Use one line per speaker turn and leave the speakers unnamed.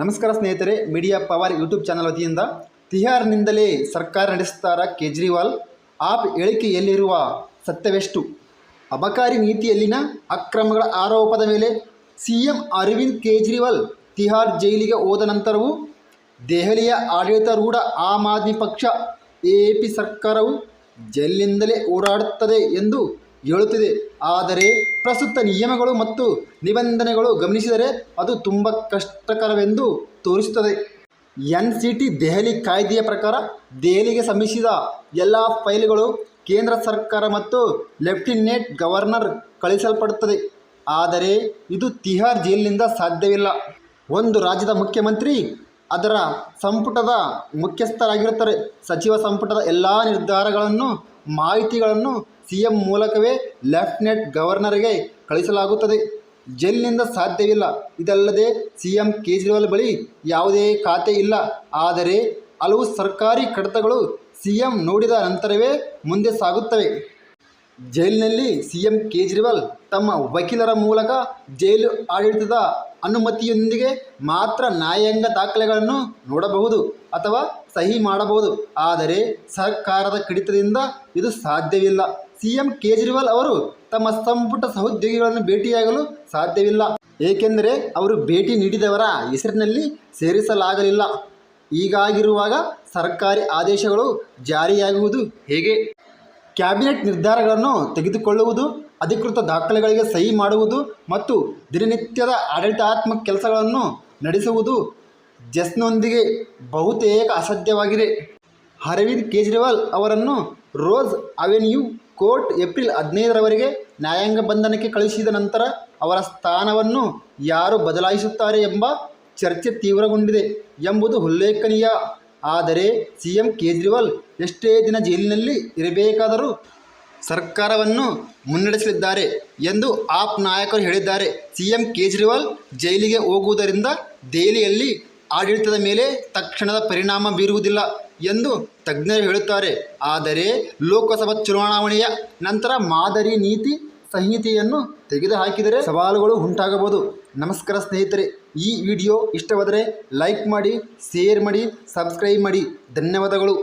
ನಮಸ್ಕಾರ ಸ್ನೇಹಿತರೆ media power YouTube channel ವತಿಯಿಂದ ತಿಹಾರ್ನಿಂದಲೇ ಸರ್ಕಾರ ನಡೆಸುತ್ತಾರ ಕೇಜ್ರಿವಾಲ್. ಆಪ್ ಹೇಳಿಕೆಯಲ್ಲಿರುವ ಸತ್ಯವೆಷ್ಟು? ಅಬಕಾರಿ ನೀತಿಯಲ್ಲಿನ ಅಕ್ರಮಗಳ ಆರೋಪದ ಮೇಲೆ ಸಿಎಂ ಅರವಿಂದ್ ಕೇಜ್ರಿವಾಲ್ ತಿಹಾರ್ ಜೈಲಿಗೆ ಹೋದ ನಂತರವೂ ದೆಹಲಿಯ ಆಡಳಿತಾರೂಢ ಆಮ್ ಆದ್ಮಿ ಪಕ್ಷ ಎಪಿ ಸರ್ಕಾರವು ಜೈಲಿನಿಂದಲೇ ಹೋರಾಡುತ್ತದೆ ಎಂದು ಹೇಳುತ್ತಿದೆ ಆದರೆ ಪ್ರಸ್ತುತ ನಿಯಮಗಳು ಮತ್ತು ನಿಬಂಧನೆಗಳು ಗಮನಿಸಿದರೆ ಅದು ತುಂಬ ಕಷ್ಟಕರವೆಂದು ತೋರಿಸುತ್ತದೆ. ಎನ್ ಸಿ ಟಿ ದೆಹಲಿ ಕಾಯ್ದೆಯ ಪ್ರಕಾರ ದೆಹಲಿಗೆ ಸಂಬಂಧಿಸಿದ ಎಲ್ಲ ಫೈಲ್ಗಳು ಕೇಂದ್ರ ಸರ್ಕಾರ ಮತ್ತು ಲೆಫ್ಟಿನೆಂಟ್ ಗವರ್ನರ್ ಕಳಿಸಲ್ಪಡುತ್ತದೆ ಆದರೆ ಇದು ತಿಹಾರ್ ಜೈಲಿನಿಂದ ಸಾಧ್ಯವಿಲ್ಲ. ಒಂದು ರಾಜ್ಯದ ಮುಖ್ಯಮಂತ್ರಿ ಅದರ ಸಂಪುಟದ ಮುಖ್ಯಸ್ಥರಾಗಿರುತ್ತಾರೆ. ಸಚಿವ ಸಂಪುಟದ ಎಲ್ಲ ನಿರ್ಧಾರಗಳನ್ನು ಮಾಹಿತಿಗಳನ್ನು ಸಿ ಎಂ ಮೂಲಕವೇ ಲೆಫ್ಟಿನೆಂಟ್ ಗವರ್ನರ್ಗೆ ಕಳಿಸಲಾಗುತ್ತದೆ. ಜೈಲಿನಿಂದ ಸಾಧ್ಯವಿಲ್ಲ. ಇದಲ್ಲದೆ ಸಿ ಎಂ ಕೇಜ್ರಿವಾಲ್ ಬಳಿ ಯಾವುದೇ ಖಾತೆ ಇಲ್ಲ. ಆದರೆ ಹಲವು ಸರ್ಕಾರಿ ಕಡತಗಳು ಸಿ ಎಂ ನೋಡಿದ ನಂತರವೇ ಮುಂದೆ ಸಾಗುತ್ತವೆ. ಜೈಲಿನಲ್ಲಿ ಸಿಎಂ ಕೇಜ್ರಿವಾಲ್ ತಮ್ಮ ವಕೀಲರ ಮೂಲಕ ಜೈಲು ಆಡಳಿತದ ಅನುಮತಿಯೊಂದಿಗೆ ಮಾತ್ರ ನ್ಯಾಯಾಂಗ ದಾಖಲೆಗಳನ್ನು ನೋಡಬಹುದು ಅಥವಾ ಸಹಿ ಮಾಡಬಹುದು. ಆದರೆ ಸರ್ಕಾರದ ಕಡಿತದಿಂದ ಇದು ಸಾಧ್ಯವಿಲ್ಲ. ಸಿಎಂ ಕೇಜ್ರಿವಾಲ್ ಅವರು ತಮ್ಮ ಸಂಪುಟ ಸಹೋದ್ಯೋಗಿಗಳನ್ನು ಭೇಟಿಯಾಗಲು ಸಾಧ್ಯವಿಲ್ಲ. ಏಕೆಂದರೆ ಅವರು ಭೇಟಿ ನೀಡಿದವರ ಹೆಸರಿನಲ್ಲಿ ಸೇರಿಸಲಾಗಲಿಲ್ಲ. ಹೀಗಾಗಿರುವಾಗ ಸರ್ಕಾರಿ ಆದೇಶಗಳು ಜಾರಿಯಾಗುವುದು ಹೇಗೆ? ಕ್ಯಾಬಿನೆಟ್ ನಿರ್ಧಾರಗಳನ್ನು ತೆಗೆದುಕೊಳ್ಳುವುದು, ಅಧಿಕೃತ ದಾಖಲೆಗಳಿಗೆ ಸಹಿ ಮಾಡುವುದು ಮತ್ತು ದಿನನಿತ್ಯದ ಆಡಳಿತಾತ್ಮಕ ಕೆಲಸಗಳನ್ನು ನಡೆಸುವುದು ಜಸ್ನೊಂದಿಗೆ ಬಹುತೇಕ ಅಸಾಧ್ಯವಾಗಿದೆ. ಅರವಿಂದ್ ಕೇಜ್ರಿವಾಲ್ ಅವರನ್ನು ರೋಸ್ ಅವೆನ್ಯೂ ಕೋರ್ಟ್ ಏಪ್ರಿಲ್ ಹದಿನೈದರವರೆಗೆ ನ್ಯಾಯಾಂಗ ಬಂಧನಕ್ಕೆ ಕಳುಹಿಸಿದ ನಂತರ ಅವರ ಸ್ಥಾನವನ್ನು ಯಾರು ಬದಲಾಯಿಸುತ್ತಾರೆ ಎಂಬ ಚರ್ಚೆ ತೀವ್ರಗೊಂಡಿದೆ ಎಂಬುದು ಉಲ್ಲೇಖನೀಯ. ಆದರೆ ಸಿ ಎಂ ಕೇಜ್ರಿವಾಲ್ ಎಷ್ಟೇ ದಿನ ಜೈಲಿನಲ್ಲಿ ಇರಬೇಕಾದರೂ ಸರ್ಕಾರವನ್ನು ಮುನ್ನಡೆಸಲಿದ್ದಾರೆ ಎಂದು ಆಪ್ ನಾಯಕರು ಹೇಳಿದ್ದಾರೆ. ಸಿಎಂ ಕೇಜ್ರಿವಾಲ್ ಜೈಲಿಗೆ ಹೋಗುವುದರಿಂದ ದೆಹಲಿಯಲ್ಲಿ ಆಡಳಿತದ ಮೇಲೆ ತಕ್ಷಣದ ಪರಿಣಾಮ ಬೀರುವುದಿಲ್ಲ ಎಂದು ತಜ್ಞರು ಹೇಳುತ್ತಾರೆ. ಆದರೆ ಲೋಕಸಭಾ ಚುನಾವಣೆಯ ನಂತರ ಮಾದರಿ ನೀತಿ ಸಂಹಿತೆಯನ್ನು ತೆಗೆದುಹಾಕಿದರೆ ಸವಾಲುಗಳು ಉಂಟಾಗಬಹುದು. ನಮಸ್ಕಾರ ಸ್ನೇಹಿತರೆ. ಈ ವಿಡಿಯೋ ಇಷ್ಟವಾದರೆ ಲೈಕ್ ಮಾಡಿ ಶೇರ್ ಮಾಡಿ ಸಬ್ಸ್ಕ್ರೈಬ್ ಮಾಡಿ. ಧನ್ಯವಾದಗಳು.